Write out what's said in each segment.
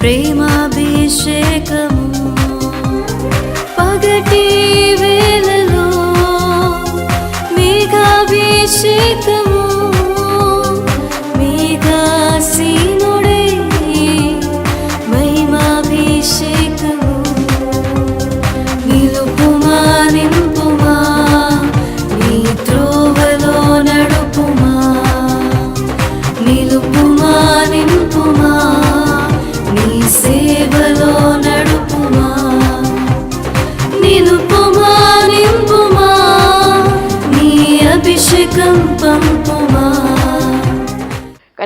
ప్రేమాభిషేకము. పగటి వేళలో మేఘాభిషేకము.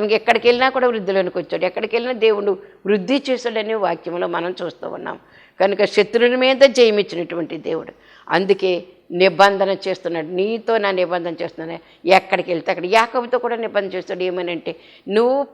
కనుక ఎక్కడికి వెళ్ళినా కూడా వృద్ధిలోనికి వచ్చాడు. ఎక్కడికి వెళ్ళినా దేవుడు వృద్ధి చేశాడనే వాక్యంలో మనం చూస్తూ ఉన్నాం. కనుక శత్రువుల మీద జయమిచ్చినటువంటి దేవుడు. అందుకే నిబంధన చేస్తున్నాడు. నీతో నా నిబంధన చేస్తున్నాను. ఎక్కడికి వెళ్తే అక్కడ. యాకబుతో కూడా నిబంధన చేస్తాడు. ఏమనంటే నువ్వు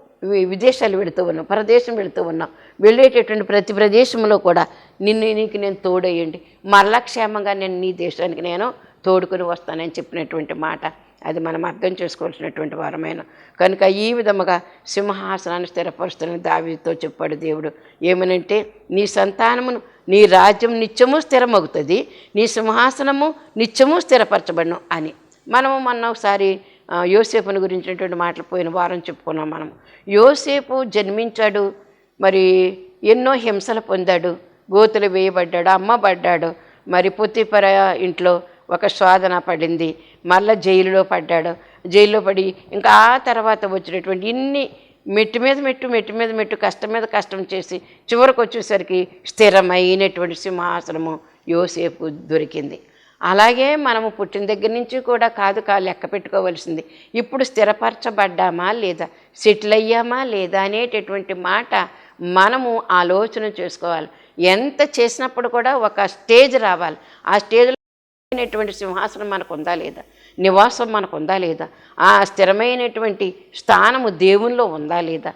విదేశాలు వెళుతూ ఉన్నావు ప్రదేశం వెళుతూ ఉన్నావు. వెళ్ళేటటువంటి ప్రతి ప్రదేశంలో కూడా నిన్ను నీకు నేను తోడయ్యండి. మరలా క్షేమంగా నేను నీ దేశానికి నేను తోడుకొని వస్తానని చెప్పినటువంటి మాట. అది మనం అర్థం చేసుకోవాల్సినటువంటి వారమైన. కనుక ఈ విధముగా సింహాసనాన్ని స్థిరపరుస్తున్న దావితో చెప్పాడు దేవుడు. ఏమనంటే నీ సంతానమును నీ రాజ్యం నిత్యము స్థిరమవుతుంది నీ సింహాసనము నిత్యము స్థిరపరచబడను అని. మనము మొన్న ఒకసారి యోసేపుని గురించినటువంటి మాటలు పోయిన వారం చెప్పుకున్నాం మనం. యోసేపు జన్మించాడు మరి ఎన్నో హింసలు పొందాడు గోతులు వేయబడ్డాడు అమ్మబడ్డాడు మరి పొత్తిపర ఇంట్లో ఒక శోధన పడింది. మళ్ళీ జైలులో పడ్డాడు. జైల్లో పడి ఇంకా ఆ తర్వాత వచ్చినటువంటి ఇన్ని మెట్టు మీద మెట్టు మెట్టు మీద మెట్టు కష్టం మీద కష్టం చేసి చివరికి వచ్చేసరికి స్థిరమైనటువంటి సింహాసనము యోసేపు దొరికింది. అలాగే మనము పుట్టిన దగ్గర నుంచి కూడా కాదు కాదు లెక్క పెట్టుకోవలసింది. ఇప్పుడు స్థిరపరచబడ్డామా లేదా సెటిల్ అయ్యామా లేదా అనేటటువంటి మాట మనము ఆలోచన చేసుకోవాలి. ఎంత చేసినప్పుడు కూడా ఒక స్టేజ్ రావాలి. ఆ స్టేజ్లో స్థిరమైనటువంటి సింహాసనం మనకు ఉందా లేదా? నివాసం మనకు ఉందా లేదా? ఆ స్థిరమైనటువంటి స్థానము దేవునిలో ఉందా లేదా?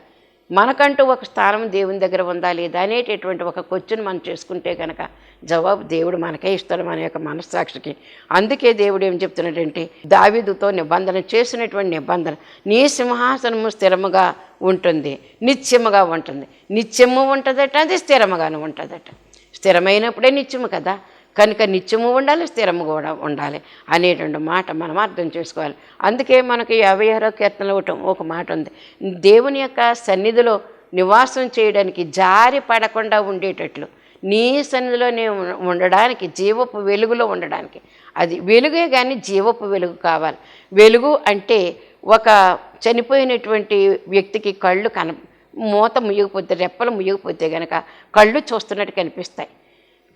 మనకంటూ ఒక స్థానం దేవుని దగ్గర ఉందా లేదా అనేటటువంటి ఒక క్వశ్చన్ మనం చేసుకుంటే కనుక జవాబు దేవుడు మనకే ఇస్తాడు మన యొక్క మనస్సాక్షికి. అందుకే దేవుడు ఏం చెప్తున్నాడంటే దావిదుతో నిబంధన చేసినటువంటి నిబంధన నీ సింహాసనము స్థిరముగా ఉంటుంది నిత్యముగా ఉంటుంది. నిత్యము ఉంటుందట అది స్థిరముగాను ఉంటుందట. స్థిరమైనప్పుడే నిత్యము కదా? కనుక నిత్యము ఉండాలి స్థిరము కూడా ఉండాలి అనేటువంటి మాట మనం అర్థం చేసుకోవాలి. అందుకే మనకి యాభై ఆరో కీర్తనలో ఒకటి ఒక మాట ఉంది. దేవుని యొక్క సన్నిధిలో నివాసం చేయడానికి జారి పడకుండా ఉండేటట్లు. నీ సన్నిధిలోనే ఉండడానికి జీవపు వెలుగులో ఉండడానికి. అది వెలుగే కానీ జీవపు వెలుగు కావాలి. వెలుగు అంటే ఒక చనిపోయినటువంటి వ్యక్తికి కళ్ళు కన మూత ముయ్యకపోతే రెప్పలు ముయ్యకపోతే కనుక కళ్ళు చూస్తున్నట్టు కనిపిస్తాయి.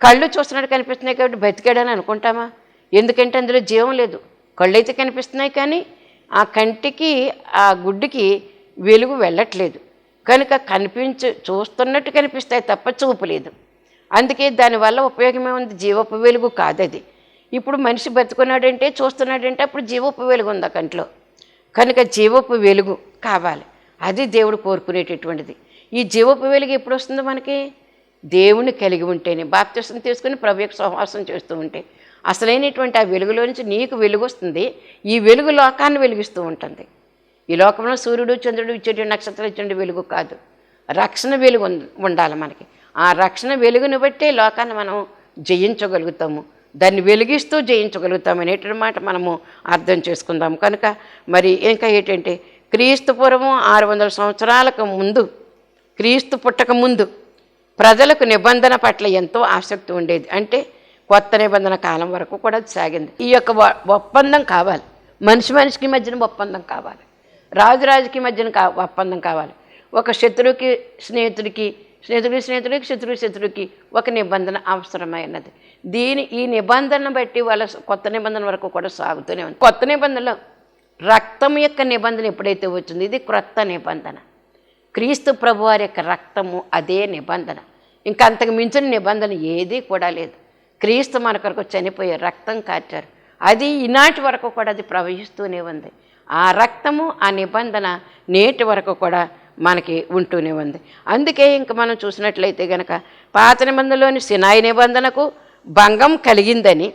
కళ్ళు చూస్తున్నట్టు కనిపిస్తున్నాయి కాబట్టి బతికాడని అనుకుంటామా? ఎందుకంటే అందులో జీవం లేదు. కళ్ళు అయితే కనిపిస్తున్నాయి కానీ ఆ కంటికి ఆ గుడ్డుకి వెలుగు వెళ్ళట్లేదు. కనుక కనిపించ చూస్తున్నట్టు కనిపిస్తాయి తప్ప చూపు లేదు. అందుకే దానివల్ల ఉపయోగమే ఉంది జీవపు వెలుగు కాదది. ఇప్పుడు మనిషి బతుకున్నాడంటే చూస్తున్నాడంటే అప్పుడు జీవపు వెలుగు ఉంది ఆ కంట్లో. కనుక జీవపు వెలుగు కావాలి. అది దేవుడు కోరుకునేటటువంటిది. ఈ జీవపు వెలుగు ఎప్పుడు వస్తుంది మనకి? దేవుని కలిగి ఉంటేనే బాప్తిసం తీసుకుని ప్రభు యొక్క సహవాసం చేస్తూ ఉంటే అసలైనటువంటి ఆ వెలుగులో నుంచి నీకు వెలుగు వస్తుంది ఈ వెలుగు లోకాన్ని వెలిగిస్తూ ఉంటుంది. ఈ లోకంలో సూర్యుడు చంద్రుడు ఇచ్చేటి నక్షత్రం ఇచ్చే వెలుగు కాదు. రక్షణ వెలుగు ఉండాలి మనకి. ఆ రక్షణ వెలుగును బట్టే లోకాన్ని మనం జయించగలుగుతాము. దాన్ని వెలిగిస్తూ జయించగలుగుతాం అనేటువంటి మాట మనము అర్థం చేసుకుందాం కనుక మరి ఇంకా ఏంటంటే క్రీస్తు పూర్వం ఆరు వందల సంవత్సరాలకు ముందు క్రీస్తు పుట్టక ముందు ప్రజలకు నిబంధన పట్ల ఎంతో ఆసక్తి ఉండేది. అంటే కొత్త నిబంధన కాలం వరకు కూడా సాగింది. ఈ యొక్క ఒప్పందం కావాలి. మనిషి మనిషికి మధ్యన ఒప్పందం కావాలి. రాజు రాజుకి మధ్యన కా ఒప్పందం కావాలి. ఒక శత్రువుకి స్నేహితుడికి స్నేహితుడికి స్నేహితుడికి శత్రువు శత్రువుకి ఒక నిబంధన అవసరమైనది. దీని ఈ నిబంధన బట్టి వాళ్ళ కొత్త నిబంధన వరకు కూడా సాగుతూనే ఉంది. కొత్త నిబంధనలో రక్తం యొక్క నిబంధన ఎప్పుడైతే వచ్చింది ఇది క్రొత్త నిబంధన. క్రీస్తు ప్రభువారి యొక్క రక్తము అదే నిబంధన. ఇంకా అంతకు మించిన నిబంధన ఏదీ కూడా లేదు. క్రీస్తు మన కొరకు చనిపోయే రక్తం కార్చారు అది ఈనాటి వరకు కూడా అది ప్రవహిస్తూనే ఉంది. ఆ రక్తము ఆ నిబంధన నేటి వరకు కూడా మనకి ఉంటూనే ఉంది. అందుకే ఇంక మనం చూసినట్లయితే గనక పాత నిబంధనలోని సినాయి నిబంధనకు భంగం కలిగిందని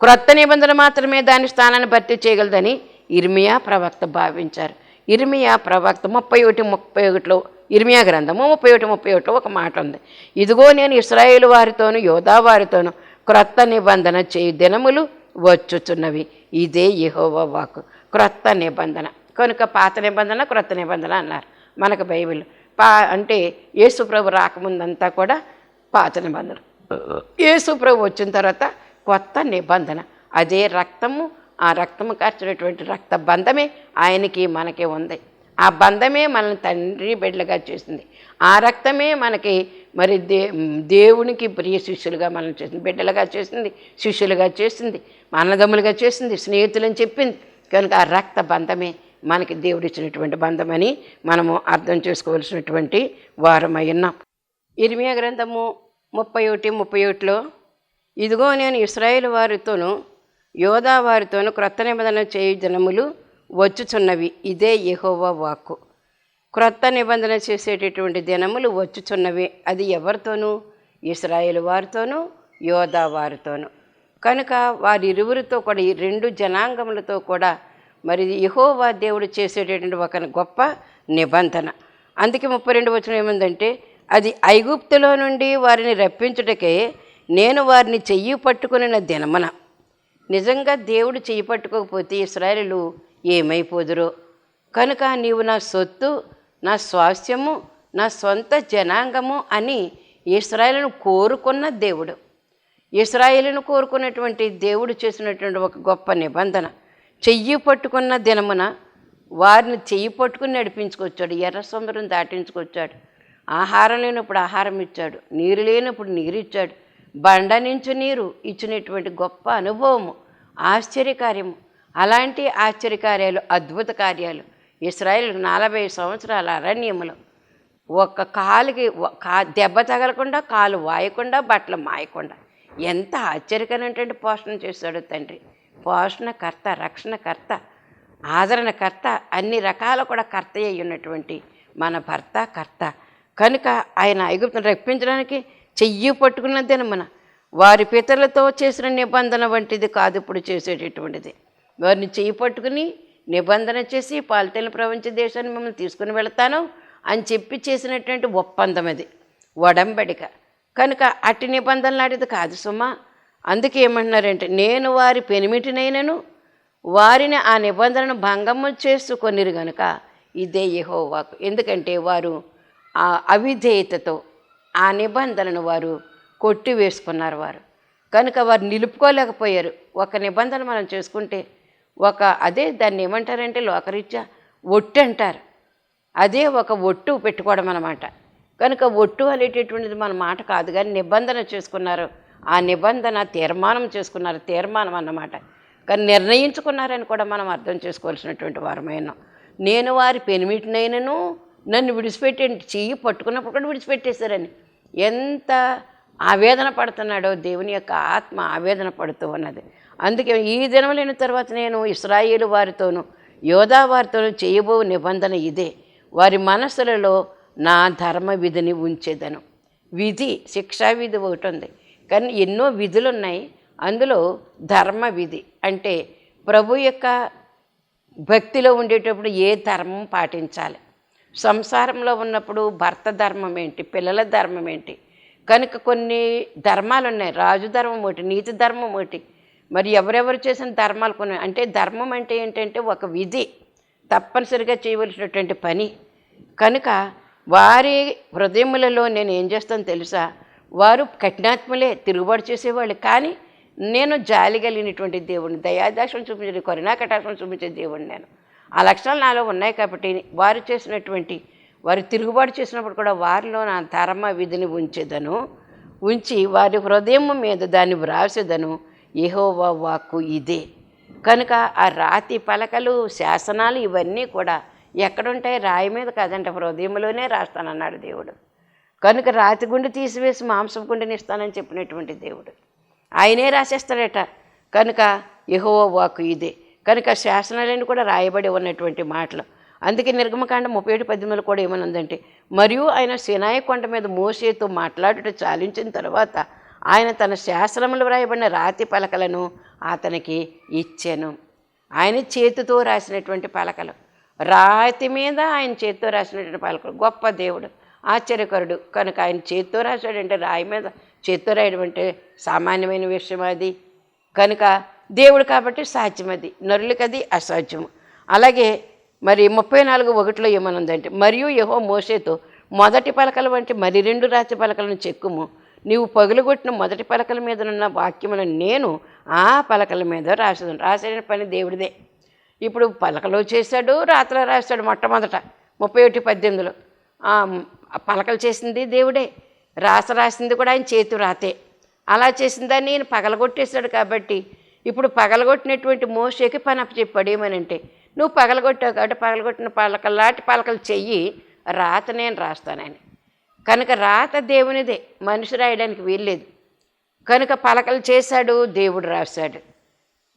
క్రొత్త నిబంధన మాత్రమే దాని స్థానాన్ని భర్తీ చేయగలదని ఇర్మియా ప్రవక్త భావించారు. ఇర్మియా ప్రవక్త ముప్పై ఒకటి ముప్పై ఒకటిలో ఇర్మియా గ్రంథము ముప్పై ఒకటి ముప్పై ఒకటిలో ఒక మాట ఉంది. ఇదిగో నేను ఇస్రాయేల్ వారితోను యోధా వారితోను క్రొత్త నిబంధన చేయు దినములు వచ్చుచున్నవి. ఇదే యహోవా వాక్ క్రొత్త నిబంధన. కనుక పాత నిబంధన క్రొత్త నిబంధన అన్నారు మనకు బైబిల్. పా అంటే యేసు ప్రభు రాకముందంతా కూడా పాత నిబంధన. యేసు ప్రభు వచ్చిన తర్వాత కొత్త నిబంధన. అదే రక్తము ఆ రక్తము కార్చినటువంటి రక్త బంధమే ఆయనకి మనకి ఉంది. ఆ బంధమే మనల్ని తండ్రి బిడ్డలుగా చేసింది ఆ రక్తమే మనకి మరి దే దేవునికి ప్రియ శిష్యులుగా మనం చేసింది బిడ్డలుగా చేసింది శిష్యులుగా చేసింది అన్నదమ్ములుగా చేసింది స్నేహితులని చెప్పింది. కనుక ఆ రక్త బంధమే మనకి దేవుడిచ్చినటువంటి బంధమని మనము అర్థం చేసుకోవాల్సినటువంటి వారమై ఉన్నాం. ఇర్మియా గ్రంథము ముప్పై ఒకటి ముప్పై ఒకటిలో ఇదిగో నేను ఇస్రాయేల్ వారితోనూ యోధా వారితోనూ క్రొత్త నిబంధన చేయు జనములు వచ్చుచున్నవి. ఇదే యహోవా వాక్కు. క్రొత్త నిబంధన చేసేటటువంటి దినములు వచ్చుచున్నవి. అది ఎవరితోనూ? ఇస్రాయేల్ వారితోనూ? యోధా వారితోనూ. కనుక వారిరువురితో కూడా ఈ రెండు జనాంగములతో కూడా మరి యహోవా దేవుడు చేసేటటువంటి ఒక గొప్ప నిబంధన. అందుకే ముప్పై రెండు వచ్చిన ఏముందంటే అది ఐగుప్తులో నుండి వారిని రప్పించుటకే నేను వారిని చెయ్యి పట్టుకుని దినమన. నిజంగా దేవుడు చెయ్యి పట్టుకోకపోతే ఇస్రాయలు ఏమైపోదురో? కనుక నీవు నా సొత్తు నా స్వాస్థ్యము నా సొంత జనాంగము అని ఇస్రాయలను కోరుకున్న దేవుడు. ఇస్రాయిల్ను కోరుకున్నటువంటి దేవుడు చేసినటువంటి ఒక గొప్ప నిబంధన. చెయ్యి పట్టుకున్న దినమున వారిని చెయ్యి పట్టుకుని నడిపించుకొచ్చాడు. ఎర్ర సముద్రం దాటించుకొచ్చాడు. ఆహారం లేనప్పుడు ఆహారం ఇచ్చాడు. నీరు లేనప్పుడు నీరు ఇచ్చాడు. బండ నుంచి నీరు ఇచ్చినటువంటి గొప్ప అనుభవము ఆశ్చర్యకార్యము. అలాంటి ఆశ్చర్యకార్యాలు అద్భుత కార్యాలు. ఇస్రాయల్ నలభై సంవత్సరాల అరణ్యములు ఒక్క కాలుకి కా దెబ్బ తగలకుండా కాలు వాయకుండా బట్టలు మాయకుండా. ఎంత ఆశ్చర్యకరమైనటువంటి పోషణ చేశాడు తండ్రి. పోషణకర్త రక్షణకర్త ఆదరణకర్త అన్ని రకాల కూడా కర్త అయి ఉన్నటువంటి మన భర్త కర్త. కనుక ఆయన ఐగుప్తును రప్పించడానికి చెయ్యి పట్టుకున్నదేన మన వారి పితరులతో చేసిన నిబంధన వంటిది కాదు ఇప్పుడు చేసేటటువంటిది. వారిని చేయి పట్టుకుని నిబంధన చేసి పాలితేన ప్రపంచ దేశాన్ని మిమ్మల్ని తీసుకుని వెళతాను అని చెప్పి చేసినటువంటి ఒప్పందం అది. ఒడంబడిక. కనుక అట్టి నిబంధనలు ఆడిది కాదు సుమా. అందుకే ఏమంటున్నారంటే నేను వారి పెనిమిటినైనను వారిని ఆ నిబంధనను భంగము చేసుకొనిరు గనుక ఇదే యెహోవాకు. ఎందుకంటే వారు ఆ అవిధేయతతో ఆ నిబంధనను వారు కొట్టివేసుకున్నారు వారు. కనుక వారు నిలుపుకోలేకపోయారు. ఒక నిబంధన మనం చేసుకుంటే ఒక అదే దాన్ని ఏమంటారంటే లోకరీత్యా ఒట్టు అంటారు. అదే ఒక ఒట్టు పెట్టుకోవడం అన్నమాట. కనుక ఒట్టు అనేటటువంటిది మన మాట కాదు కానీ నిబంధన చేసుకున్నారు. ఆ నిబంధన తీర్మానం చేసుకున్నారు. తీర్మానం అన్నమాట. కానీ నిర్ణయించుకున్నారని కూడా మనం అర్థం చేసుకోవాల్సినటువంటి వారమైనా నేను వారి పెనిమిటినైనను నన్ను విడిచిపెట్టండి చెయ్యి పట్టుకున్నప్పుడు కూడా విడిచిపెట్టేశారని. ఎంత ఆవేదన పడుతున్నాడో దేవుని యొక్క ఆత్మ ఆవేదన పడుతూ ఉన్నది. అందుకే ఈ దినములైన తర్వాత నేను ఇస్రాయేలు వారితోనూ యోధా వారితోనూ చేయబో నిబంధన ఇదే. వారి మనసులలో నా ధర్మ విధిని ఉంచేదను. విధి శిక్షా విధి ఒకటి ఉంది. కానీ ఎన్నో విధులు ఉన్నాయి అందులో ధర్మ విధి అంటే ప్రభు యొక్క భక్తిలో ఉండేటప్పుడు ఏ ధర్మం పాటించాలి? సంసారంలో ఉన్నప్పుడు భర్త ధర్మం ఏంటి? పిల్లల ధర్మం ఏంటి? కనుక కొన్ని ధర్మాలు ఉన్నాయి రాజు ధర్మం ఒకటి నీతి ధర్మం ఒకటి. మరి ఎవరెవరు చేసిన ధర్మాలు కొన్ని అంటే ధర్మం అంటే ఏంటంటే ఒక విధి తప్పనిసరిగా చేయవలసినటువంటి పని. కనుక వారి హృదయములలో నేను ఏం చేస్తాను తెలుసా? వారు కఠినాత్మలే తిరుగుబాటు చేసేవాళ్ళు. కానీ నేను జాలి కలిగినటువంటి దేవుడిని దయాదాక్షం చూపించే కరుణా కటాక్షం చూపించే దేవుడిని నేను. ఆ లక్షణాలు నాలో ఉన్నాయి కాబట్టి వారు చేసినటువంటి వారు తిరుగుబాటు చేసినప్పుడు కూడా వారిలో నా ధర్మ విధిని ఉంచేదను ఉంచి వారి హృదయం మీద దాన్ని వ్రాసేదను. ఏహోవా వాక్కు ఇదే. కనుక ఆ రాతి పలకలు శాసనాలు ఇవన్నీ కూడా ఎక్కడుంటాయి రాయి మీద కదంట హృదయంలోనే రాస్తానన్నాడు దేవుడు. కనుక రాతి గుండె తీసివేసి మాంసం గుండెని ఇస్తానని చెప్పినటువంటి దేవుడు. ఆయనే రాసేస్తాడట. కనుక యెహోవా వాక్కు ఇదే. కనుక శాసనాలని కూడా రాయబడి ఉన్నటువంటి మాటలు. అందుకే నిర్గమకాండ ముప్పై ఏడు పద్దెనిమిది కూడా ఏమనుందంటే మరియు ఆయన సినాయి కొండ మీద మోసేతో మాట్లాడుట చాలించిన తర్వాత ఆయన తన శాస్త్రములు వ్రాయబడిన రాతి పలకలను అతనికి ఇచ్చాను. ఆయన చేతితో రాసినటువంటి పలకలు. రాతి మీద ఆయన చేతితో రాసినటువంటి పలకలు. గొప్ప దేవుడు ఆశ్చర్యకరుడు. కనుక ఆయన చేతితో రాశాడంటే రాయి మీద చేతితో రాయడం అంటే సామాన్యమైన విషయం అది. కనుక దేవుడు కాబట్టి సాధ్యం అది. నరులకి అది అసాధ్యము. అలాగే మరి ముప్పై నాలుగు ఒకటిలో ఏమనుందంటే మరియు యహో మోసేతో మొదటి పలకల వంటి మరి రెండు రాతి పలకలను చెక్కుము. నీవు పగులుగొట్టిన మొదటి పలకల మీద ఉన్న వాక్యములను నేను ఆ పలకల మీద రాసేదాను. రాసిన పని దేవుడిదే. ఇప్పుడు పలకలు చేశాడు రాత్రి రాశాడు మొట్టమొదట. ముప్పై ఒకటి పద్దెనిమిదిలో. పలకలు చేసింది దేవుడే. రాస రాసింది కూడా ఆయన చేతి రాతే. అలా చేసిన దాన్ని నేను పగలగొట్టేశాడు కాబట్టి ఇప్పుడు పగలగొట్టినటువంటి మోసేకి పని అప్పచెప్పాడు. ఏమనంటే నువ్వు పగలగొట్టావు కాబట్టి పగలగొట్టిన పలకలు లాంటి పలకలు చెయ్యి రాత నేను రాస్తానని కనుక రాత దేవునిదే మనిషి రాయడానికి వీల్లేదు. కనుక పలకలు చేశాడు దేవుడు రాశాడు.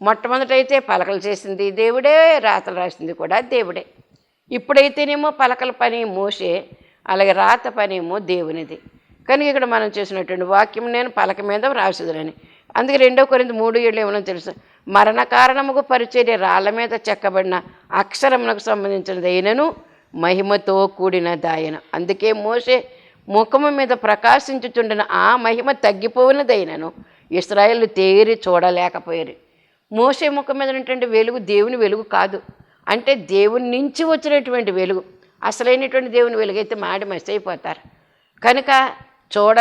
మొట్టమొదటైతే పలకలు చేసింది దేవుడే రాతలు రాసింది కూడా దేవుడే. ఇప్పుడైతేనేమో పలకల పని మోసే అలాగే రాత పని ఏమో దేవునిది. కనుక ఇక్కడ మనం చేసినటువంటి వాక్యం నేను పలక మీద వ్రాసుదునని. అందుకే రెండో కొరింత మూడు ఏళ్ళు ఏమన్నా తెలుసు? మరణ కారణముకు పరిచర్య రాళ్ళ మీద చెక్కబడిన అక్షరమునకు సంబంధించిన అయినను మహిమతో కూడిన దాయన. అందుకే మోసే ముఖము మీద ప్రకాశించుచుండిన ఆ మహిమ తగ్గిపోయినదైనను ఇస్రాయేల్ తేరి చూడలేకపోయారు. మోసే ముఖం మీద ఉన్నటువంటి వెలుగు దేవుని వెలుగు కాదు. అంటే దేవుని నుంచి వచ్చినటువంటి వెలుగు. అసలైనటువంటి దేవుని వెలుగైతే మాడి మసి అయిపోతారు కనుక చూడ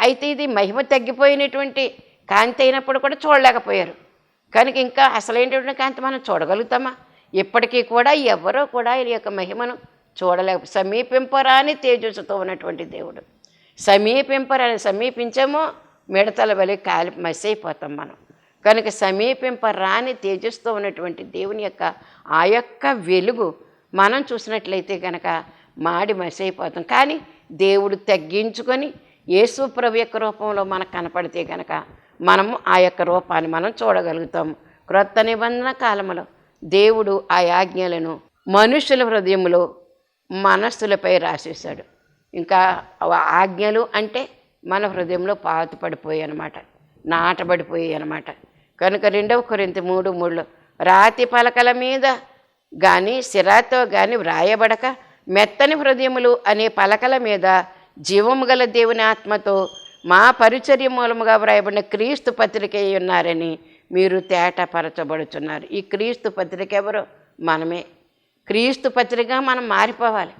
అయితే ఇది మహిమ తగ్గిపోయినటువంటి కాంతి అయినప్పుడు కూడా చూడలేకపోయారు. కనుక ఇంకా అసలైనటువంటి కాంతి మనం చూడగలుగుతామా? ఇప్పటికీ కూడా ఎవరో కూడా ఈ యొక్క మహిమను చూడలేక సమీపింపరాని తేజస్సుతో ఉన్నటువంటి దేవుడు. సమీపింపరాని సమీపించామో మిడతల వలె కాలి మసి అయిపోతాం మనం. కనుక సమీపింపరాని తేజస్సుతో ఉన్నటువంటి దేవుని యొక్క ఆ యొక్క వెలుగు మనం చూసినట్లయితే కనుక మాడి మసైపోతాం. కానీ దేవుడు తగ్గించుకొని యేసు ప్రభు యొక్క రూపంలో మనకు కనపడితే కనుక మనము ఆ యొక్క రూపాన్ని మనం చూడగలుగుతాము క్రొత్త నిబంధన కాలంలో దేవుడు ఆ ఆజ్ఞలను మనుషుల హృదయంలో మనస్సులపై రాసేశాడు. ఇంకా ఆజ్ఞలు అంటే మన హృదయంలో పాతుపడిపోయాయి అనమాట నాటబడిపోయాయి అనమాట కనుక రెండవ కొరింత మూడు మూడులో రాతి పలకల మీద కానీ సిరాతో కానీ వ్రాయబడక మెత్తని హృదయములు అనే పలకల మీద జీవము గల దేవుని ఆత్మతో మా పరిచర్య మూలముగా వ్రాయబడిన క్రీస్తు పత్రిక ఉన్నారని మీరు తేటపరచబడుచున్నారు ఈ క్రీస్తు పత్రిక ఎవరు? మనమే. క్రీస్తు పత్రిక మనం మారిపోవాలి.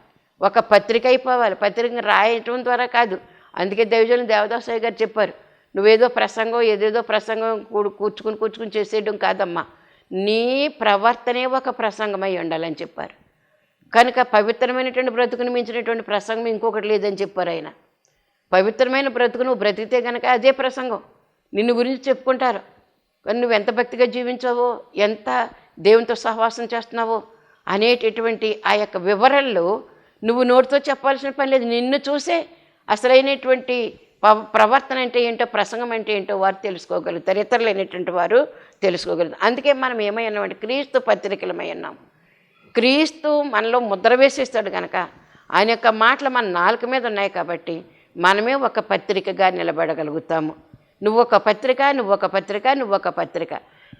ఒక పత్రిక అయిపోవాలి. పత్రిక రాయటం ద్వారా కాదు. అందుకే దైవజనులు దేవదాసయ్య గారు చెప్పారు నువ్వేదో ప్రసంగం ఏదేదో ప్రసంగం కూడు కూర్చుకుని కూర్చుకుని చేసేయడం కాదమ్మా. నీ ప్రవర్తనే ఒక ప్రసంగమై ఉండాలని చెప్పారు. కనుక పవిత్రమైనటువంటి బ్రతుకుని మించినటువంటి ప్రసంగం ఇంకొకటి లేదని చెప్పారు ఆయన. పవిత్రమైన బ్రతుకు నువ్వు బ్రతికితే కనుక అదే ప్రసంగం. నిన్ను గురించి చెప్పుకుంటారు. కానీ నువ్వు ఎంత భక్తిగా జీవించావో ఎంత దేవునితో సహవాసం చేస్తున్నావో అనేటటువంటి ఆ యొక్క వివరాల్లో నువ్వు నోటితో చెప్పాల్సిన పని లేదు. నిన్ను చూసే అసలైనటువంటి పవ- ప్రవర్తన అంటే ఏంటో ప్రసంగం అంటే ఏంటో వారు తెలుసుకోగలుగుతారు. ఇతరులైనటువంటి వారు తెలుసుకోగలుగుతారు. అందుకే మనం ఏమై ఉన్నామంటే క్రీస్తు పత్రికలమై ఉన్నాం. క్రీస్తు మనలో ముద్ర వేసేస్తాడు కనుక ఆయన యొక్క మాటలు మన నాలుక మీద ఉన్నాయి కాబట్టి మనమే ఒక పత్రికగా నిలబడగలుగుతాము. నువ్వు ఒక పత్రిక నువ్వు ఒక పత్రిక నువ్వు ఒక పత్రిక.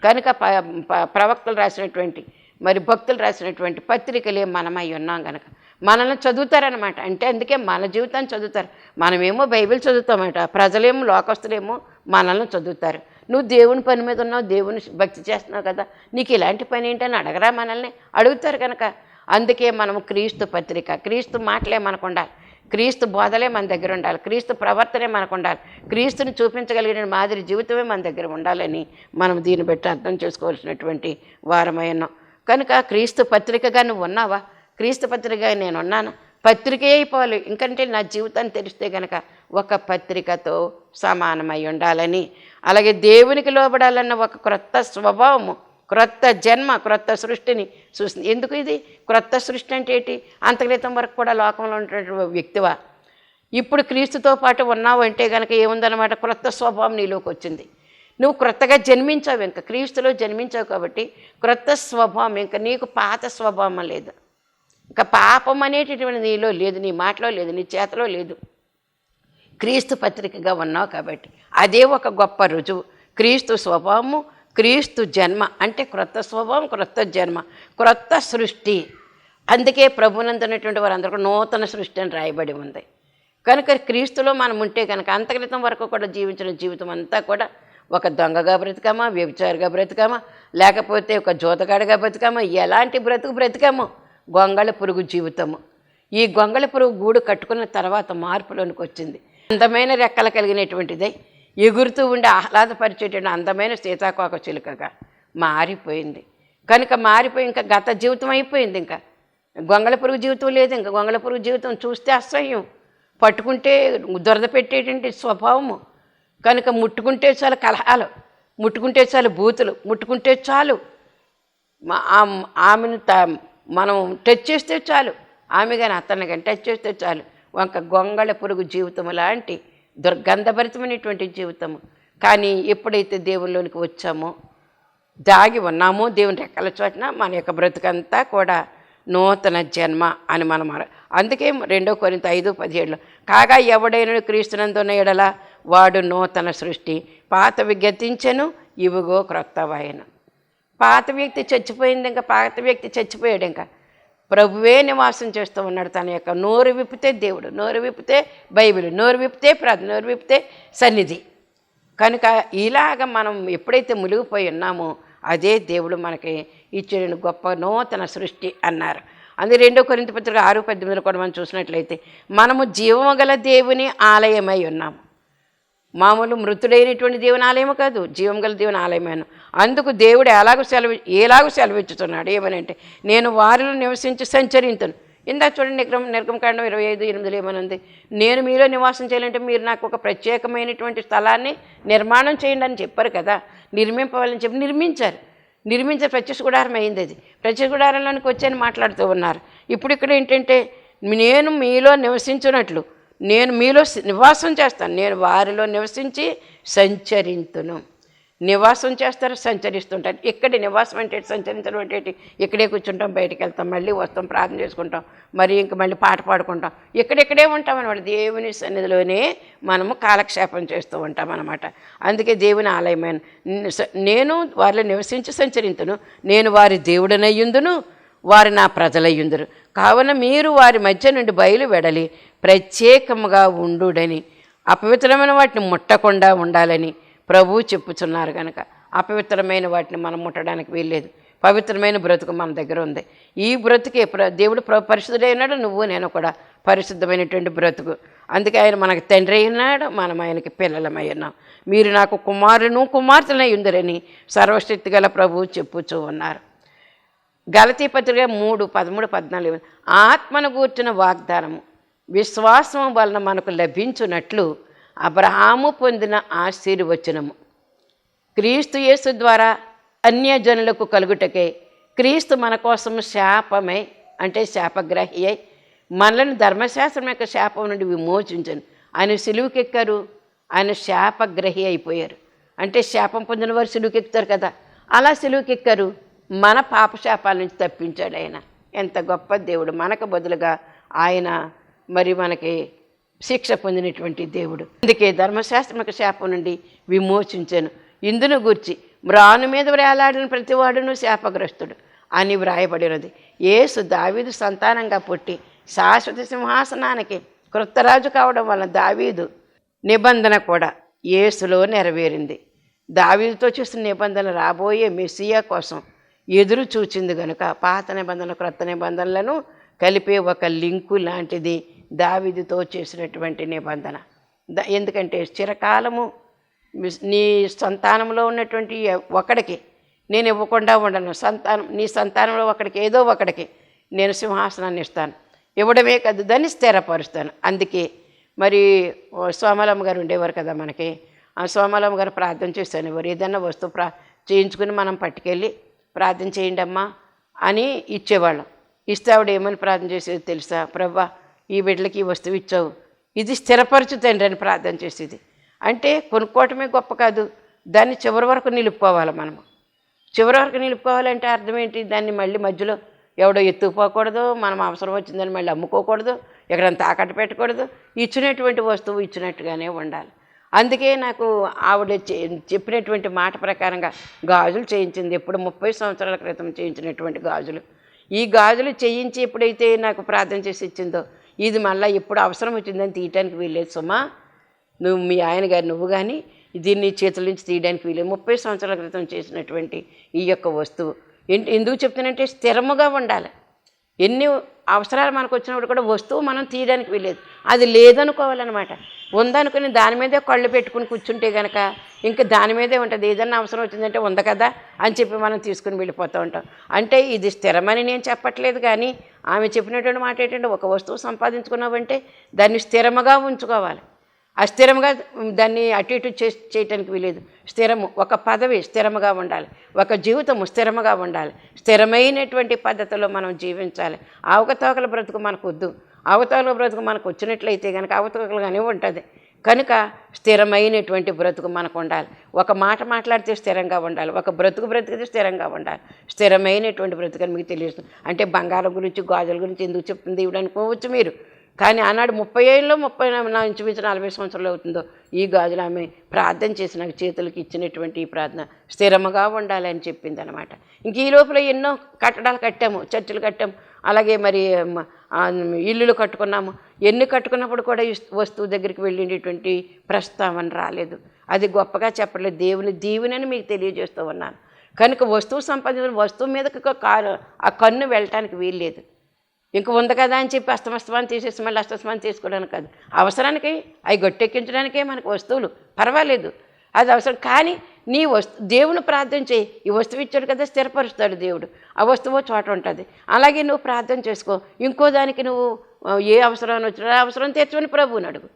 కనుక ప ప- ప్రవక్తలు రాసినటువంటి మరి భక్తులు రాసినటువంటి పత్రికలే మనమై ఉన్నాం కనుక మనల్ని చదువుతారనమాట అంటే అందుకే మన జీవితాన్ని చదువుతారు. మనమేమో బైబిల్ చదువుతామట. ప్రజలేమో లోకస్తులేమో మనల్ని చదువుతారు. నువ్వు దేవుని పని మీద ఉన్నావు దేవుని భక్తి చేస్తున్నావు కదా. నీకు ఇలాంటి పని ఏంటని అడగరా మనల్ని? అడుగుతారు కనుక అందుకే మనం క్రీస్తు పత్రిక క్రీస్తు మాటలే మనకు ఉండాలి క్రీస్తు బోధలే మన దగ్గర ఉండాలి. క్రీస్తు ప్రవర్తనే మనకు ఉండాలి క్రీస్తుని చూపించగలిగిన మాదిరి జీవితమే మన దగ్గర ఉండాలని మనం దీన్ని బట్టి అర్థం చేసుకోవాల్సినటువంటి వారమై ఉన్నాం. కనుక క్రీస్తు పత్రికగా నువ్వు ఉన్నావా? క్రీస్తు పత్రికగా నేను ఉన్నాను పత్రికే అయిపోవాలి. ఇంకంటే నా జీవితాన్ని తెలిస్తే కనుక ఒక పత్రికతో సమానమై ఉండాలని. అలాగే దేవునికి లోబడాలన్న ఒక క్రొత్త స్వభావము క్రొత్త జన్మ క్రొత్త సృష్టిని చూస్తుంది ఎందుకు ఇది? క్రొత్త సృష్టి అంటే ఏంటి? అంతక్రితం వరకు కూడా లోకంలో ఉన్నటువంటి వ్యక్తివా? ఇప్పుడు క్రీస్తుతో పాటు ఉన్నావు అంటే కనుక ఏముందన్నమాట? క్రొత్త స్వభావం నీలోకి వచ్చింది. నువ్వు క్రొత్తగా జన్మించావు ఇంక క్రీస్తులో జన్మించావు కాబట్టి క్రొత్త స్వభావం ఇంకా నీకు పాత స్వభావం లేదు. ఇంకా పాపం అనేటటువంటి నీలో లేదు నీ మాటలో లేదు నీ చేతలో లేదు. క్రీస్తు పత్రికగా ఉన్నావు కాబట్టి అదే ఒక గొప్ప రుజువు. క్రీస్తు స్వభావము క్రీస్తు జన్మ అంటే క్రొత్త స్వభావం క్రొత్త జన్మ క్రొత్త సృష్టి. అందుకే ప్రభునందున్నటువంటి వారందరూ నూతన సృష్టి అని రాయబడి ఉంది. కనుక క్రీస్తులో మనం ఉంటే కనుక అంతక్రితం వరకు కూడా జీవించిన జీవితం అంతా కూడా ఒక దొంగగా బ్రతికామా వ్యభిచారిగా బ్రతికామా లేకపోతే ఒక జోతగాడిగా బ్రతికామా ఎలాంటి బ్రతుకు బ్రతికామో? గొంగళ పురుగు జీవితము. ఈ గొంగళ పురుగు గూడు కట్టుకున్న తర్వాత మార్పులోనికి వచ్చింది. అందమైన రెక్కలు కలిగినటువంటిదై ఎగురుతూ ఉండి ఆహ్లాదపరిచేటువంటి అందమైన సీతాకోక చిలుకగా మారిపోయింది. కనుక మారిపోయి ఇంకా గత జీవితం అయిపోయింది ఇంకా. గొంగళ పురుగు జీవితం లేదు ఇంకా. గొంగళ పురుగు జీవితం చూస్తే అసహ్యం. పట్టుకుంటే దురద పెట్టేటువంటి స్వభావము. కనుక ముట్టుకుంటే చాలు కలహాలు ముట్టుకుంటే చాలు బూతులు ముట్టుకుంటే చాలు మా ఆమెను త మనం టచ్ చేస్తే చాలు. ఆమె కానీ అతన్ని కానీ టచ్ చేస్తే చాలు. వంక గొంగళ పురుగు జీవితం లాంటి దుర్గంధభరితమైనటువంటి జీవితము. కానీ ఎప్పుడైతే దేవుళ్ళలోనికి వచ్చామో దాగి ఉన్నామో దేవుని రెక్కల చోటన మన యొక్క బ్రతుకంతా కూడా నూతన జన్మ అని మనం అందుకే రెండో కొరింత ఐదు పదిహేడులో కాగా ఎవడైనా క్రీస్తునందున్న ఎడలా వాడు నూతన సృష్టి. పాతవి గతించెను ఇవిగో క్రొత్తవాయను పాత వ్యక్తి చచ్చిపోయింది ఇంకా పాత వ్యక్తి చచ్చిపోయాడు ఇంకా. ప్రభువే నివాసం చేస్తూ ఉన్నాడు తన యొక్క నోరు విప్పితే దేవుడు నోరు విప్పితే బైబిల్ నోరు విప్పితే ప్రార్థన నోరు విప్పితే సన్నిధి. కనుక ఇలాగ మనం ఎప్పుడైతే మునిగిపోయి ఉన్నామో అదే దేవుడు మనకి ఇచ్చిన గొప్ప నూతన సృష్టి అన్నారు. అది రెండో కొరింత పత్రిక ఆరు పద్దెనిమిదిలో కూడా మనం చూసినట్లయితే మనము జీవము గల దేవుని ఆలయమై ఉన్నాము. మామూలు మృతుడైనటువంటి దేవుని ఆలయము కాదు జీవం గల దేవుని ఆలయమేను అందుకు దేవుడు ఎలాగో సెలవు ఎలాగో సెలవిచ్చుతున్నాడు. ఏమనంటే నేను వారిలో నివసించి సంచరించను ఇందాక చూడండి నిర్గం నిర్గమకాండం ఇరవై ఐదు ఎనిమిదిలో ఏమనుంది? నేను మీలో నివాసం చేయాలంటే మీరు నాకు ఒక ప్రత్యేకమైనటువంటి స్థలాన్ని నిర్మాణం చేయండి అని చెప్పారు కదా. నిర్మింపవాలని చెప్పి నిర్మించారు. నిర్మించే ప్రత్యక్ష గుడారం అయింది అది. ప్రత్యక్ష గుడారంలోనికి వచ్చని మాట్లాడుతూ ఉన్నారు. ఇప్పుడు ఇక్కడ ఏంటంటే నేను మీలో నివసించున్నట్లు నేను మీలో నివాసం చేస్తాను. నేను వారిలో నివసించి సంచరింతును. నివాసం చేస్తారు సంచరిస్తుంటారు. ఇక్కడ నివాసం అంటే సంచరించడం అంటే ఇక్కడే కూర్చుంటాం బయటికి వెళ్తాం మళ్ళీ వస్తాం ప్రార్థన చేసుకుంటాం మరి ఇంక మళ్ళీ పాట పాడుకుంటాం. ఇక్కడెక్కడే ఉంటాం అనమాట దేవుని సన్నిధిలోనే మనము కాలక్షేపం చేస్తూ ఉంటాం అనమాట అందుకే దేవుని ఆలయమైన నేను వారిలో నివసించి సంచరింతును. నేను వారి దేవుడనయ్యుందును. వారు నా ప్రజలయ్యుందరు. కావున మీరు వారి మధ్య నుండి బయలు వెడలి ప్రత్యేకముగా ఉండుడని అపవిత్రమైన వాటిని ముట్టకుండా ఉండాలని ప్రభువు చెప్పుచున్నారు కనుక అపవిత్రమైన వాటిని మనం ముట్టడానికి వీల్లేదు. పవిత్రమైన బ్రతుకు మన దగ్గర ఉంది. ఈ బ్రతుకే ప్ర దేవుడు ప్ర పరిశుద్ధుడైనాడు నువ్వు నేను కూడా పరిశుద్ధమైనటువంటి బ్రతుకు. అందుకే ఆయన మనకు తండ్రి అయినాడు మనం ఆయనకి పిల్లలమై ఉన్నాం. మీరు నాకు కుమారును కుమార్తెనై ఉందరని సర్వశక్తి గల ప్రభువు చెప్పుచూ ఉన్నారు. గలతీ పత్రిక మూడు పదమూడు పద్నాలుగు ఆత్మను గూర్చిన వాగ్దానము. విశ్వాసం వలన మనకు లభించున్నట్లు అబ్రహాము పొందిన ఆశీర్వచనము. క్రీస్తు యేసు ద్వారా అన్యజనులకు కలుగుటకే క్రీస్తు మన కోసం శాపమై అంటే శాపగ్రహి అయి మనలను ధర్మశాస్త్రం యొక్క శాపం నుండి విమోచించను. ఆయన సిలువుకెక్కారు ఆయన శాపగ్రహి అయిపోయారు. అంటే శాపం పొందిన వారు సిలువుకెక్కుతారు కదా. అలా సిలువుకెక్కారు. మన పాపశాపాల నుంచి తప్పించాడు ఆయన. ఎంత గొప్ప దేవుడు. మనకు బదులుగా ఆయన మరి మనకి శిక్ష పొందినటువంటి దేవుడు. అందుకే ధర్మశాస్త్రముక శాపం నుండి విమోచించాను. ఇందును గూర్చి మ్రాను మీద వేలాడిన ప్రతివాడును శాపగ్రస్తుడు అని వ్రాయబడినది. యేసు దావీదు సంతానంగా పుట్టి శాశ్వత సింహాసనానికి కృతరాజు కావడం వలన దావీదు నిబంధన కూడా యేసులో నెరవేరింది. దావీదుతో చేసిన నిబంధన రాబోయే మెస్సియా కోసం ఎదురు చూచింది గనుక పాత నిబంధన క్రొత్త నిబంధనలను కలిపే ఒక లింకు లాంటిది దావిదితో చేసినటువంటి నిబంధన. ఎందుకంటే చిరకాలము నీ సంతానంలో ఉన్నటువంటి ఒకడికి నేను ఇవ్వకుండా ఉండను. సంతానం నీ సంతానంలో ఒకడికి ఏదో ఒకడికి నేను సింహాసనాన్ని ఇస్తాను. ఇవ్వడమే కాదు దాన్ని స్థిరపరుస్తాను. అందుకే మరి సోమలమ్మ గారు ఉండేవారు కదా మనకి. ఆ సోమలమ్మ గారు ప్రార్థన చేస్తాను ఎవరు ఏదైనా వస్తువు ప్రా చేయించుకుని మనం పట్టుకెళ్ళి ప్రార్థన చేయండి అమ్మా అని ఇచ్చేవాళ్ళం. ఇస్తే ఆవిడ ఏమని ప్రార్థన చేసేది తెలుసా? ప్రభా ఈ బిడ్డలకి ఈ వస్తువు ఇచ్చావు. ఇది స్థిరపరచు తండ్రి అని ప్రార్థన చేసేది. అంటే కొనుక్కోవటమే గొప్ప కాదు దాన్ని చివరి వరకు నిలుపుకోవాలి మనము. చివరి వరకు నిలుపుకోవాలంటే అర్థం ఏంటి? దాన్ని మళ్ళీ మధ్యలో ఎవడో ఎత్తుకుపోకూడదు మనం అవసరం వచ్చిందని మళ్ళీ అమ్ముకోకూడదు ఎక్కడైనా తాకట్టు పెట్టకూడదు. ఇచ్చినటువంటి వస్తువు ఇచ్చినట్టుగానే ఉండాలి. అందుకే నాకు ఆవిడ చెప్పినటువంటి మాట ప్రకారంగా గాజులు చేయించింది. ఎప్పుడు ముప్పై సంవత్సరాల క్రితం చేయించినటువంటి గాజులు. ఈ గాజులు చేయించి ఎప్పుడైతే నాకు ప్రార్థన చేసి ఇచ్చిందో ఇది మళ్ళీ ఎప్పుడు అవసరం వచ్చిందని తీయటానికి వీల్లేదు సుమా. నువ్వు మీ ఆయన గారు నువ్వు కానీ దీన్ని చేతుల నుంచి తీయడానికి వీలేదు ముప్పై సంవత్సరాల క్రితం చేసినటువంటి ఈ యొక్క వస్తువు. ఎందుకు చెప్తానంటే స్థిరముగా ఉండాలి. ఎన్ని అవసరాలు మనకు వచ్చినప్పుడు కూడా వస్తువు మనం తీయడానికి వీలేదు అది లేదనుకోవాలన్నమాట. ఉందనుకుని దాని మీదే కళ్ళు పెట్టుకుని కూర్చుంటే కనుక ఇంకా దాని మీదే ఉంటుంది. ఏదన్నా అవసరం వచ్చిందంటే ఉంది కదా అని చెప్పి మనం తీసుకుని వెళ్ళిపోతూ ఉంటాం. అంటే ఇది స్థిరమని నేను చెప్పట్లేదు కానీ ఆమె చెప్పినటువంటి మాట ఏంటంటే ఒక వస్తువు సంపాదించుకున్నావంటే దాన్ని స్థిరముగా ఉంచుకోవాలి. అస్థిరంగా దాన్ని అటు ఇటు చే చేయటానికి వీలేదు స్థిరము ఒక పదవి స్థిరముగా ఉండాలి. ఒక జీవితము స్థిరముగా ఉండాలి. స్థిరమైనటువంటి పద్ధతిలో మనం జీవించాలి. అవకతవకల బ్రతుకు మనకు వద్దు అవతల బ్రతుకు మనకు వచ్చినట్లయితే కనుక అవతవకలుగానే ఉంటుంది. కనుక స్థిరమైనటువంటి బ్రతుకు మనకు ఉండాలి. ఒక మాట మాట్లాడితే స్థిరంగా ఉండాలి. ఒక బ్రతుకు బ్రతికితే స్థిరంగా ఉండాలి. స్థిరమైనటువంటి బ్రతుకు అని మీకు తెలియదు అంటే బంగారం గురించి గాజుల గురించి ఎందుకు చెప్తుంది ఇవిడ అనుకోవచ్చు మీరు. కానీ ఆనాడు ముప్పై ఏళ్ళు ముప్పై నా ఇంచుమించు నలభై సంవత్సరాలు అవుతుందో ఈ గాజులు ఆమె ప్రార్థన చేసి నాకు చేతులకి ఇచ్చినటువంటి ఈ ప్రార్థన స్థిరముగా ఉండాలని చెప్పింది అనమాట ఇంక ఈ లోపల ఎన్నో కట్టడాలు కట్టాము చర్చిలు కట్టాము అలాగే మరి ఇల్లులు కట్టుకున్నాము. ఎన్ని కట్టుకున్నప్పుడు కూడా ఈ వస్తువు దగ్గరికి వెళ్ళేటటువంటి ప్రస్తావన రాలేదు. అది గొప్పగా చెప్పలేదు దేవుని దీవెనని మీకు తెలియజేస్తూ ఉన్నాను. కనుక వస్తువు సంపాదించిన వస్తువు మీదకి ఒక కారు ఆ కన్ను వెళ్ళటానికి వీల్లేదు. ఇంక ఉంది కదా అని చెప్పి అస్తమస్తమాన్ని తీసేసి మళ్ళీ అస్తమస్తమాన్ని తీసుకోవడానికి కాదు. అవసరానికి అవి గట్టెక్కించడానికే మనకు వస్తువులు. పర్వాలేదు. అది అవసరం. కానీ నీ వస్తు దేవుని ప్రార్థన చేయి. ఈ వస్తువు ఇచ్చాడు కదా స్థిరపరుస్తాడు దేవుడు. ఆ వస్తువు చోట ఉంటుంది. అలాగే నువ్వు ప్రార్థన చేసుకో. ఇంకో దానికి నువ్వు ఏ అవసరం వచ్చినా అవసరం తీర్చుకొని ప్రభువుని అడుగు.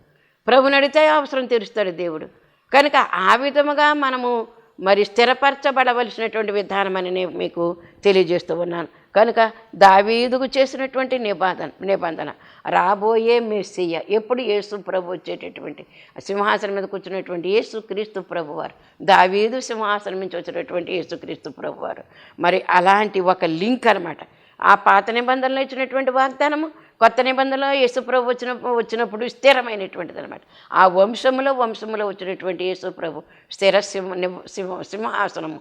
ప్రభుని అడిగితే ఆ అవసరం తీరుస్తాడు దేవుడు. కనుక ఆ విధముగా మనము మరి స్థిరపరచబడవలసినటువంటి విధానం అని నేను మీకు తెలియజేస్తూ ఉన్నాను. కనుక దావీదుకు చేసినటువంటి నిబంధన నిబంధన రాబోయే మెస్సియ ఎప్పుడు యేసు ప్రభు వచ్చేటటువంటి సింహాసనం మీద కూర్చున్నటువంటి యేసు క్రీస్తు ప్రభువారు దావీదు సింహాసనం నుంచి వచ్చినటువంటి యేసు క్రీస్తు ప్రభువారు. మరి అలాంటి ఒక లింక్ అనమాట ఆ పాత నిబంధనలో ఇచ్చినటువంటి వాగ్దానము కొత్త నిబంధనలో యేసుప్రభు వచ్చిన వచ్చినప్పుడు స్థిరమైనటువంటిది అనమాట ఆ వంశములో వంశములో వచ్చినటువంటి యేసుప్రభు స్థిర సింహ సింహ సింహాసనము.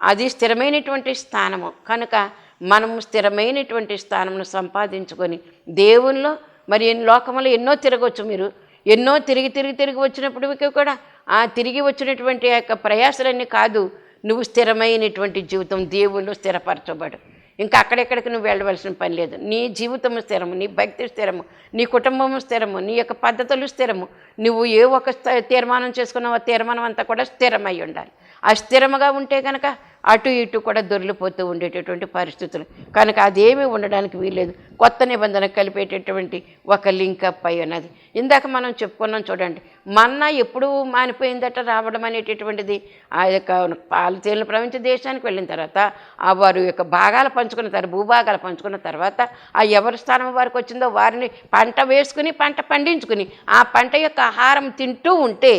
అది స్థిరమైనటువంటి స్థానము. కనుక మనము స్థిరమైనటువంటి స్థానమును సంపాదించుకొని దేవుల్లో మరి ఎన్ని ఎన్నో తిరగవచ్చు మీరు. ఎన్నో తిరిగి తిరిగి తిరిగి వచ్చినప్పటికీ కూడా ఆ తిరిగి వచ్చినటువంటి యొక్క ప్రయాసలన్నీ కాదు. నువ్వు స్థిరమైనటువంటి జీవితం దేవుళ్ళు స్థిరపరచబడు ఇంకా అక్కడెక్కడికి నువ్వు వెళ్ళవలసిన పని లేదు. నీ జీవితము స్థిరము నీ భక్తి స్థిరము నీ కుటుంబము స్థిరము నీ యొక్క పద్ధతులు స్థిరము. నువ్వు ఏ ఒక స్థ- తీర్మానం చేసుకున్నావో ఆ తీర్మానం అంతా కూడా స్థిరమై ఉండాలి. ఆ స్థిరముగా ఉంటే కనుక అటు ఇటు కూడా దొరికిపోతూ ఉండేటటువంటి పరిస్థితులు. కనుక అదేమీ ఉండడానికి వీల్లేదు. కొత్త నిబంధన కలిపేటటువంటి ఒక లింక్ అయి ఉన్నది. ఇందాక మనం చెప్పుకున్నాం చూడండి మన్నా ఎప్పుడు మానిపోయిందట రావడం అనేటటువంటిది. ఆ యొక్క పాలతీలను ప్రపంచ దేశానికి వెళ్ళిన తర్వాత ఆ వారు యొక్క భాగాలు పంచుకున్న తర్వాత భూభాగాలు పంచుకున్న తర్వాత ఆ ఎవరి స్థానం వారికి వచ్చిందో వారిని పంట వేసుకుని పంట పండించుకుని ఆ పంట యొక్క ఆహారం తింటూ ఉంటే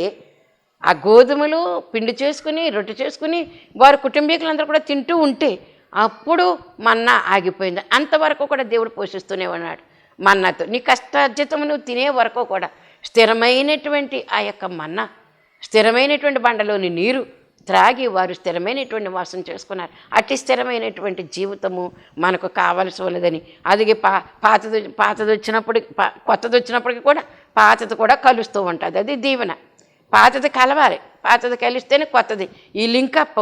ఆ గోధుమలు పిండి చేసుకుని రొట్టె చేసుకుని వారి కుటుంబీకులందరూ కూడా తింటూ ఉంటే అప్పుడు మన్నా ఆగిపోయింది. అంతవరకు కూడా దేవుడు పోషిస్తూనే ఉన్నాడు మన్నాతో. నీ కష్టార్జితము నువ్వు తినే వరకు కూడా స్థిరమైనటువంటి ఆ యొక్క మన్నా స్థిరమైనటువంటి బండలోని నీరు త్రాగి వారు స్థిరమైనటువంటి వాసం చేసుకున్నారు. అట్టి స్థిరమైనటువంటి జీవితము మనకు కావలసి ఉన్నదని. అది పా పాతది పాతది వచ్చినప్పుడు పా కొత్తది వచ్చినప్పటికి కూడా పాతది కూడా కలుస్తూ ఉంటుంది. అది దీవెన. పాతది కలవాలి. పాతది కలిస్తేనే కొత్తది. ఈ లింకప్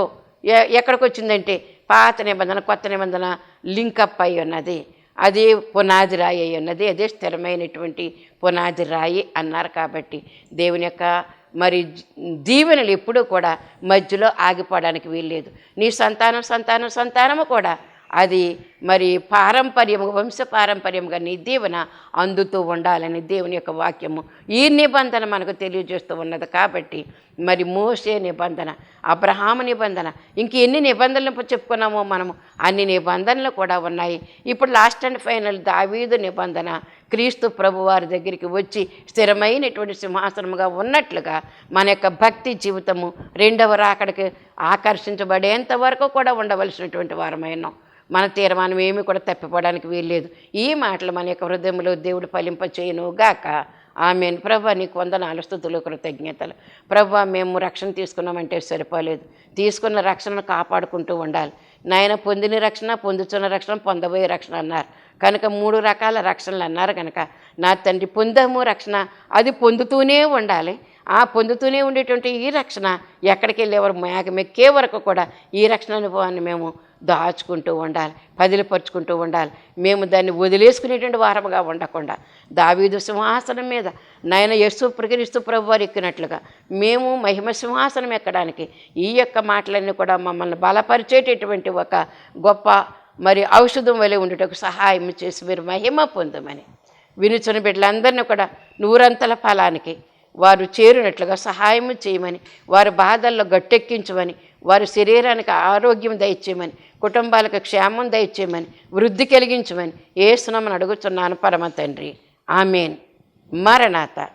ఎక్కడికి వచ్చిందంటే పాత నిబంధన కొత్త నిబంధన లింకప్ అయి ఉన్నది. అది పునాది రాయి అయి ఉన్నది. అదే స్థిరమైనటువంటి పునాది రాయి అన్నారు కాబట్టి దేవుని యొక్క మరి దీవెనలు ఎప్పుడూ కూడా మధ్యలో ఆగిపోవడానికి వీల్లేదు. నీ సంతానం సంతానం సంతానము కూడా అది మరి పారంపర్యము వంశ పారంపర్యంగా నీ దీవెన అందుతూ ఉండాలని దేవుని యొక్క వాక్యము. ఈ నిబంధన మనకు తెలియజేస్తూ ఉన్నది కాబట్టి మరి మోసే నిబంధన అబ్రహాము నిబంధన ఇంక ఎన్ని నిబంధనలు చెప్పుకున్నామో మనము? అన్ని నిబంధనలు కూడా ఉన్నాయి. ఇప్పుడు లాస్ట్ అండ్ ఫైనల్ దావీదు నిబంధన క్రీస్తు ప్రభు వారి దగ్గరికి వచ్చి స్థిరమైనటువంటి సింహాసనముగా ఉన్నట్లుగా మన యొక్క భక్తి జీవితము రెండవ రాకడికి ఆకర్షించబడేంత వరకు కూడా ఉండవలసినటువంటి వారమైనాం మన తీర్మానం ఏమీ కూడా తప్పిపోవడానికి వీల్లేదు. ఈ మాటలు మన యొక్క హృదయంలో దేవుడు ఫలింప చేయను గాక ఆమెను. ప్రభా నీకు వందనాలు స్థుతులు కృతజ్ఞతలు. ప్రభా మేము రక్షణ తీసుకున్నామంటే సరిపోలేదు. తీసుకున్న రక్షణను కాపాడుకుంటూ ఉండాలి. నాయన పొందిన రక్షణ పొందుతున్న రక్షణ పొందబోయే రక్షణ అన్నారు. కనుక మూడు రకాల రక్షణలు అన్నారు కనుక నా తండ్రి పొందము రక్షణ అది పొందుతూనే ఉండాలి. ఆ పొందుతూనే ఉండేటువంటి ఈ రక్షణ ఎక్కడికి వెళ్ళేవారు మేఘమెక్కే వరకు కూడా ఈ రక్షణ అనుభవాన్ని మేము దాచుకుంటూ ఉండాలి పదిలిపరుచుకుంటూ ఉండాలి. మేము దాన్ని వదిలేసుకునేటువంటి వారముగా ఉండకుండా దావీదు సింహాసనం మీద నాయన యస్సు ప్రకరిస్తూ ప్రభు వారు ఎక్కినట్లుగా మేము మహిమ సింహాసనం ఎక్కడానికి ఈ యొక్క మాటలన్నీ కూడా మమ్మల్ని బలపరిచేటటువంటి ఒక గొప్ప మరి ఔషధం వలె ఉండేటకు సహాయం చేసి మీరు మహిమ పొందమని. వినుచున్న బిడ్డలందరినీ కూడా నూరంతల ఫలానికి వారు చేరినట్లుగా సహాయం చేయమని వారి బాధల్లో గట్టెక్కించమని వారి శరీరానికి ఆరోగ్యం దయచేయమని కుటుంబాలకు క్షేమం దయచేయమని వృద్ధి కలిగించమని ఏ సునమని అడుగుతున్నాను పరమ తండ్రి. ఆమెన్. మరణాత.